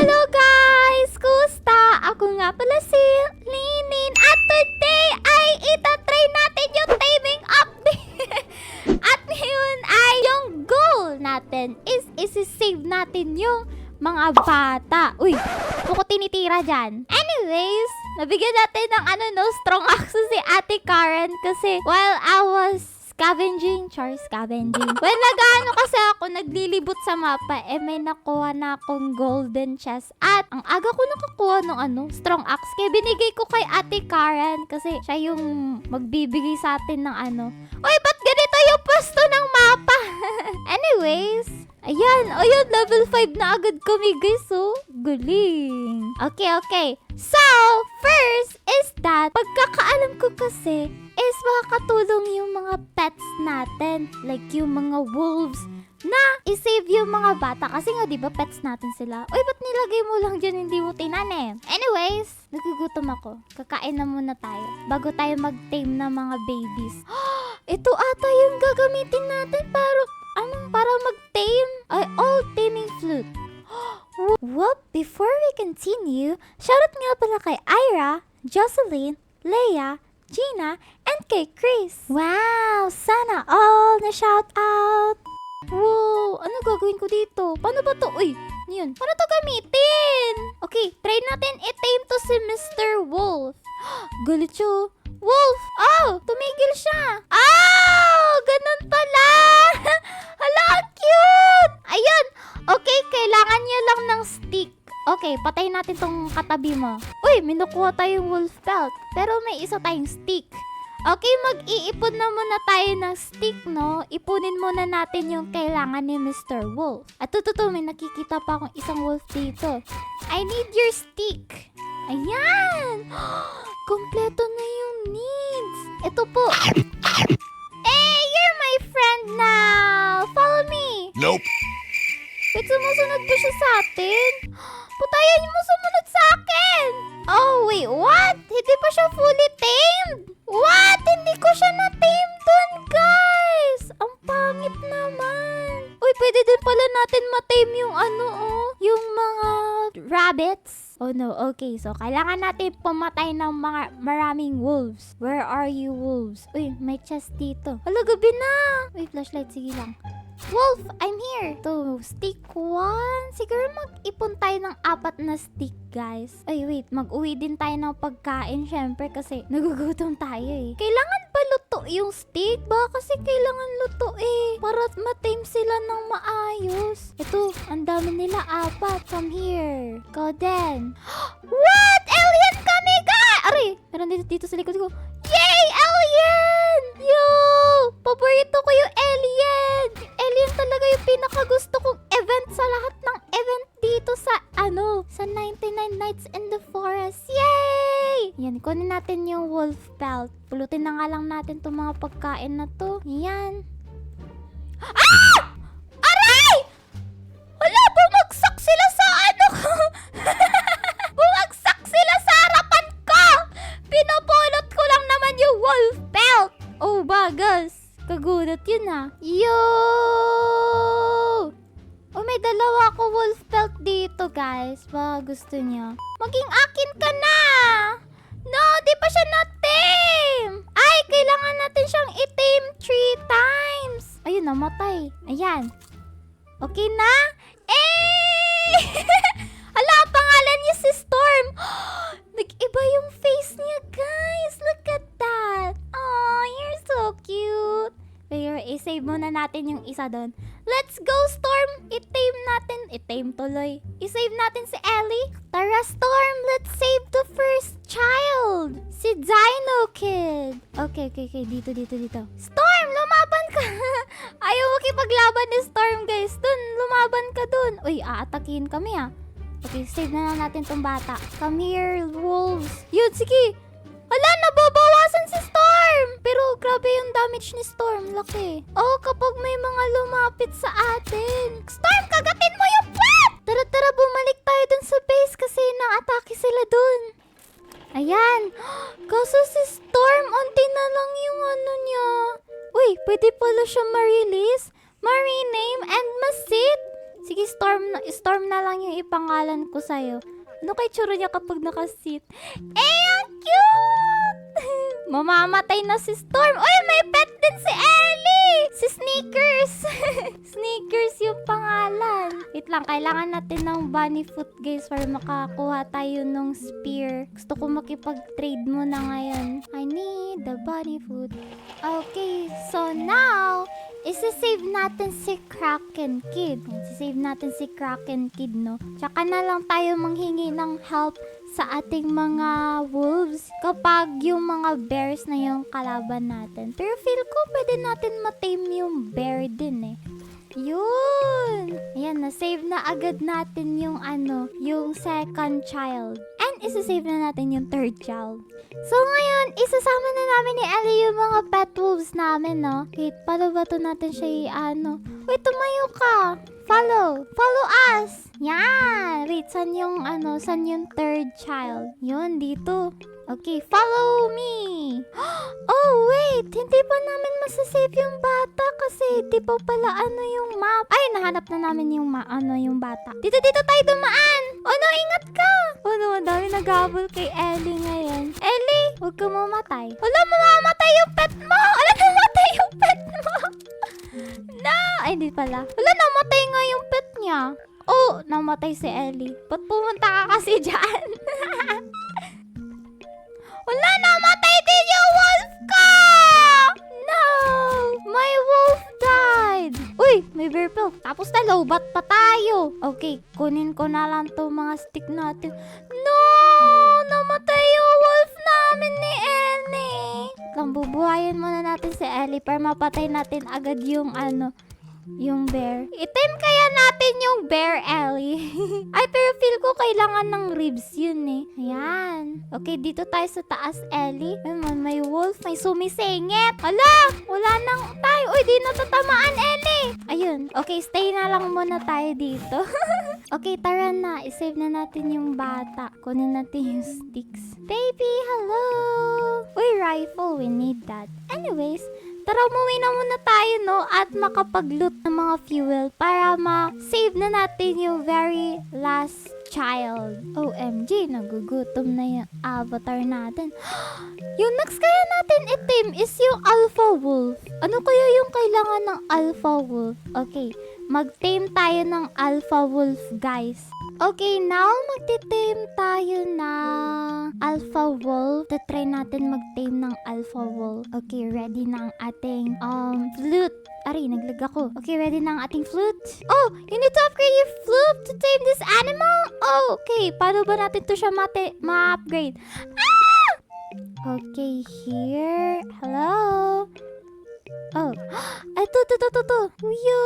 Hello guys! Kumusta? Ako nga pala si Linin at today ay itatry natin yung timing update. at ngayon ay yung goal natin is isi-save natin yung mga bata. Uy, buko tinitira dyan. Anyways, nabigyan natin ng ano no, strong access si Ate Karen kasi while I was scavenging, char scavenging. When nag-ano kasi ako, naglilibot sa mapa, eh may nakuha na akong golden chest. At ang aga ko nakakuha ng ano, strong axe. Kaya binigay ko kay Ate Karen kasi siya yung magbibigay sa atin ng ano. Uy, ba't ganito yung pwesto ng mapa? Anyways, ayan, ayun, level 5 na agad kami guys, oh. Galing. Okay, okay. So, first is that, pagkakaalam ko kasi, is makakatulong yung mga pets natin. Like yung mga wolves na isave yung mga bata. Kasi nga, di ba, pets natin sila. Uy, ba't nilagay mo lang dyan, hindi mo tinanim? Anyways, nagugutom ako. Kakain na muna tayo. Bago tayo mag-tame ng mga babies. Ito ata yung gagamitin natin para, ano, para mag-tame. Ay, all taming flute. Whoop! Before we continue, shoutout nga pala kay Ira, Jocelyn, Leia, Gina, and kay Chris. Wow! Sana all na shout out! Wow! Ano gagawin ko dito? Paano ba to? Uy! Ano yun? Paano to gamitin? Okay, try natin i-tame to si Mr. Wolf. Galit siya. Wolf! Oh! Tumigil siya! Oh! Ganun pala! Hala, cute! Ayun! Okay, kailangan niya lang ng stick. Okay, patay natin tong katabi mo. Uy, minukuha tayong wolf pelt. Pero may isa tayong stick. Okay, mag-iipon na muna tayo ng stick, no? Ipunin muna natin yung kailangan ni Mr. Wolf. At tututo, may nakikita pa akong isang wolf dito. I need your stick. Ayan! Kompleto na yung needs. Ito po. Eh, you're my friend now. Follow me. Nope. Wait, sumusunod ba siya sa atin? Putayan mo sumunod sa akin! Oh, wait, what? Hindi pa siya fully tamed? What? Hindi ko siya na-tame dun, guys! Ang pangit naman. Uy, pwede din pala natin ma-tame yung ano, oh. Yung mga rabbits. Oh no, okay. So, kailangan natin pumatay ng mga maraming wolves. Where are you, wolves? Uy, may chest dito. Hala, gabi na! Uy, flashlight, sige lang. Wolf, I'm here. To stick one. Siguro mag-ipon tayo ng apat na stick, guys. Ay, wait. Mag-uwi din tayo ng pagkain, syempre, kasi nagugutom tayo eh. Kailangan ba luto yung stick? Baka kasi kailangan luto eh. Para matame sila ng maayos. Ito, ang dami nila apat. Come here. Go then. What? Alien kami, ga! Aray, meron dito, dito sa likod ko. Yay! Alien! Yo! Paborito ko yung alien! Yung pinakagusto kong event sa lahat ng event dito sa, ano, sa 99 Nights in the Forest. Yay! Yan, kunin natin yung wolf pelt. Pulutin na nga lang natin itong mga pagkain na to. Yan. Ah! Maging akin ka na! No, di pa siya na-tame! Ay, kailangan natin siyang i-tame three times. Ayun, namatay. Ayan. Okay na? Eh! Ang pangalan niya si Storm. Nag-iba yung face niya, guys. Look at that. Oh, you're so cute. Pero i-save muna natin yung isa doon. Let's go, Storm! I-tame natin. I-tame tuloy. I-save natin si Ellie. Tara, Storm! Let's save the first child! Si Dino Kid! Okay, okay, okay. Dito, dito, dito. Storm! Lumaban ka! Ayaw makipaglaban ni Storm, guys. Dun, lumaban ka dun. Uy, aatakihin kami ah. Okay, save na lang natin tong bata. Come here, wolves. Yun, sige. Ala, nababawasan si Storm! Pero grabe yung damage ni Storm, laki. Oh, kapag may mga lumapit sa atin. Storm, kagatin mo yung puwet! Tara, tara, bumalik tayo dun sa base kasi na-atake sila dun. Ayan. Kaso si Storm, unti na lang yung ano niya. Uy, pwede pala siya ma-release, ma-rename, and ma-sit. Sige, Storm na, Storm na lang yung ipangalan ko sa'yo. Ano kay tsura niya kapag nakasit? Eh, ang cute! Mamamatay na si Storm. Uy, may pet din si Ellie! Si Sneakers! Sneakers yung pangalan. Wait lang, kailangan natin ng bunny foot guys para makakuha tayo ng spear. Gusto ko makipag-trade muna ngayon. I need the bunny foot. Okay, so now, isa-save natin si Kraken Kid. Isa-save natin si Kraken Kid, no? Tsaka na lang tayo manghingi ng help sa ating mga wolves kapag yung mga bears na yung kalaban natin. Pero feel ko pwede natin matame yung bear din eh. Yun! Ayan, na-save na agad natin yung ano, yung second child. And isa-save na natin yung third child. So ngayon, isasama na namin ni Ellie yung mga pet wolves namin, no? Wait, paano ba to natin siya i-ano? Wait, tumayo ka! Follow! Follow us! Yan! Wait, san yung ano, san yung third child? Yun, dito. Okay, follow me! Oh, wait! Hindi pa namin masasave yung bata kasi di pa pala ano yung map. Ay, nahanap na namin yung ma ano yung bata. Dito, dito tayo dumaan! Oh no, ingat ka! Oh no, ang dami naghabol kay Ellie ngayon. Ellie, huwag ka mamatay. Wala, mamamatay yung pet mo! Wala, namatay yung pet mo! Ay, di pala. Wala, namatay nga yung pet niya. Oh, namatay si Ellie. Ba't pumunta ka kasi dyan? Wala, namatay din yung wolf ko! No! My wolf died! Uy, may bear pill. Tapos na, lowbat pa tayo. Okay, kunin ko na lang to mga stick natin. No! Namatay yung wolf namin ni Ellie. Lang, bubuhayin muna natin si Ellie para mapatay natin agad yung ano, yung bear. Itim kaya natin yung bear, Ellie. Ay, pero feel ko kailangan ng ribs yun eh. Ayan. Okay, dito tayo sa taas, Ellie. Ay, man, may wolf, may sumisingit. Hala, wala nang tayo. Uy, di natatamaan, Ellie. Ayun. Okay, stay na lang muna tayo dito. okay, tara na. I-save na natin yung bata. Kunin natin yung sticks. Baby, hello. Uy, rifle. We need that. Anyways, Tara, umuwi na muna tayo, no? At makapag-loot ng mga fuel para ma-save na natin yung very last child. OMG, nagugutom na yung avatar natin. yung next kaya natin itim is yung alpha wolf. Ano kaya yung kailangan ng alpha wolf? Okay, mag-tame tayo ng alpha wolf, guys. Okay, now magtitame tayo ng alpha wolf. Tatry natin mag-tame ng alpha wolf. Okay, ready na ang ating um, flute. Ari, naglag ako. Okay, ready na ang ating flute. Oh, you need to upgrade your flute to tame this animal? Oh, okay. Paano ba natin to siya ma-upgrade? Ah! Okay, here. Hello? Oh. Ito, ito, ito, ito. Yo!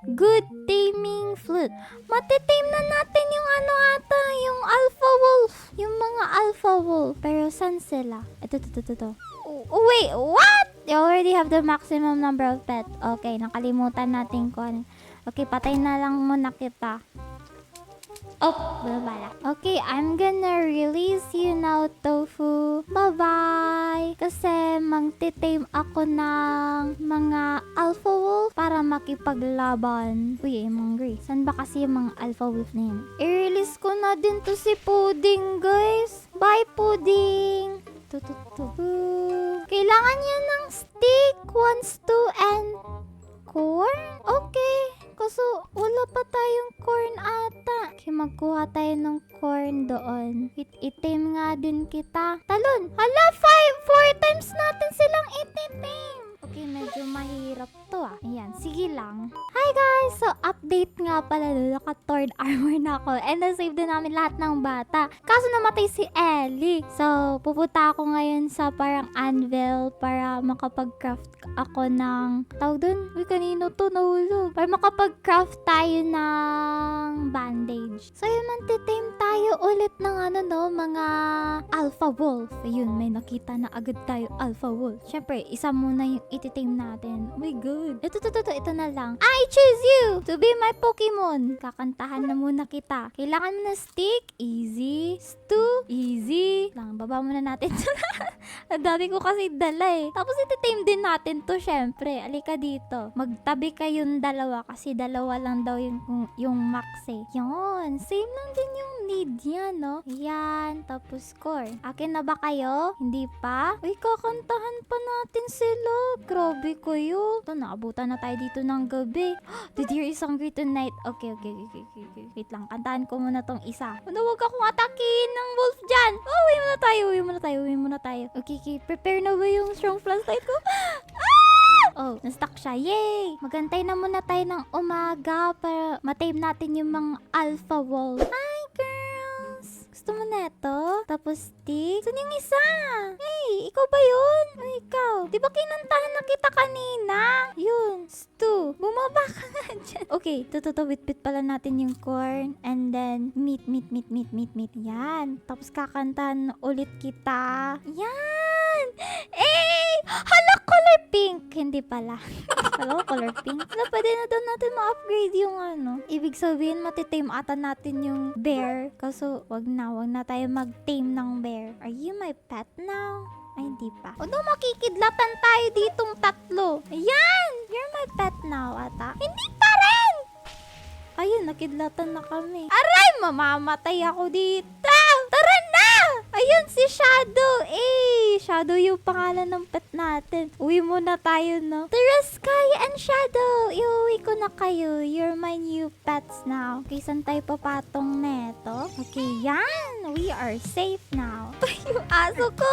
Good taming flute. Matitame na natin yung ano ata, yung alpha wolf. Yung mga alpha wolf. Pero saan sila? Ito, ito, ito, ito. Oh, wait, what? You already have the maximum number of pet. Okay, nakalimutan natin ko ano. Okay, patay na lang muna kita. Oh, bala. Okay, I'm gonna release you now, Tofu. Bye-bye! Kasi magtitame ako ng mga alpha wolf para makipaglaban. Uy, I'm hungry. San ba kasi yung mga alpha wolf na yun? I-release ko na din to si Pudding, guys. Bye, Pudding! Tututu. Kailangan niya ng stick, one, two, and corn? Okay. Kaso wala pa tayong corn ata. Kaya magkuha tayo ng corn doon. It itim nga din kita. Talon! Hala, five! Four times natin silang ititim! Okay, medyo mahirap to ah. Ayan, sige lang. Hi guys! So, update nga pala doon. Naka-third armor na ako. And na-save din namin lahat ng bata. Kaso namatay si Ellie. So, pupunta ako ngayon sa parang anvil para makapag-craft ako ng... Tawag doon? Uy, kanino to? Nahulog. Para makapag-craft tayo ng bandage. So, yun, mantitame tayo ulit ng ano no, mga alpha wolf. Ayun, may nakita na agad tayo alpha wolf. Siyempre, isa muna yung ititame natin. Oh my god. Ito, ito, ito, ito na lang. I choose you to be my Pokemon. Kakantahan na muna kita. Kailangan mo na stick. Easy. Stu. Easy. Lang, baba muna natin. Ang dami ko kasi dala eh. Tapos ititame din natin to syempre. Alika dito. Magtabi kayong dalawa kasi dalawa lang daw yung, yung max eh. Yun. Same lang din yung need yan, no? Yan. Tapos score. Akin na ba kayo? Hindi pa? Uy, kakantahan pa natin sila. Grabe kayo. Ito, naabutan na tayo dito ng gabi. The deer is hungry tonight. Okay, okay, okay, okay, okay. Wait lang, kantahan ko muna tong isa. Ano, huwag akong atakin ng wolf dyan. Oh, uwi muna tayo, uwi muna tayo, uwi muna tayo. Okay, okay. Prepare na ba yung strong flashlight ko? Ah! Oh, na-stuck siya. Yay! Magantay na muna tayo ng umaga para matame natin yung mga alpha. Hi, girls! Gusto mo na ito? Tapos stick? Saan yung isa? Hey, ikaw ba yun? O ikaw? Di ba kinantahan na kita kanina? Yun, Stu. Bumaba ka nga dyan. Okay, tututo bit-bit pala natin yung corn. And then, meat, meat, meat, meat, meat, meat. Yan. Tapos kakantahan ulit kita. Yan! Eh! Hala, color pink! Hindi pala. Hala, color pink. Hala, pwede na daw natin ma-upgrade yung ano. Ibig sabihin, matitame ata natin yung bear. Kaso, wag na, wag na tayo mag-tame ng bear. Are you my pet now? Ay, hindi pa. O, no, makikidlatan tayo ditong tatlo. Ayan! You're my pet now, ata. Hindi pa rin! Ayun, nakidlatan na kami. Aray, mamamatay ako dito! Tara na! Ayun, si Shadow. Eh, Shadow yung pangalan ng pet natin. Uwi muna tayo, no? Tara, Sky and Shadow. Iuwi ko na kayo. You're my new pets now. Okay, saan tayo papatong neto? Okay, yan. We are safe now. yung aso ko.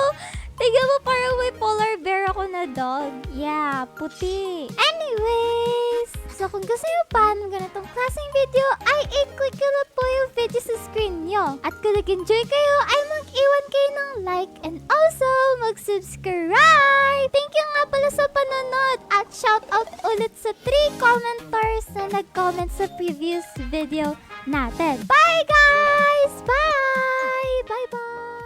Tignan mo, parang may polar bear ako na dog. Yeah, puti. Anyways, so kung gusto nyo pa ng ganitong klaseng video, ay i-click nyo lang po yung video sa screen nyo. At kung nag-enjoy kayo, ay mag-iwan kayo ng like and also mag-subscribe! Thank you nga pala sa panonood at shoutout ulit sa 3 commenters na nag-comment sa previous video natin. Bye guys! Bye! Bye-bye!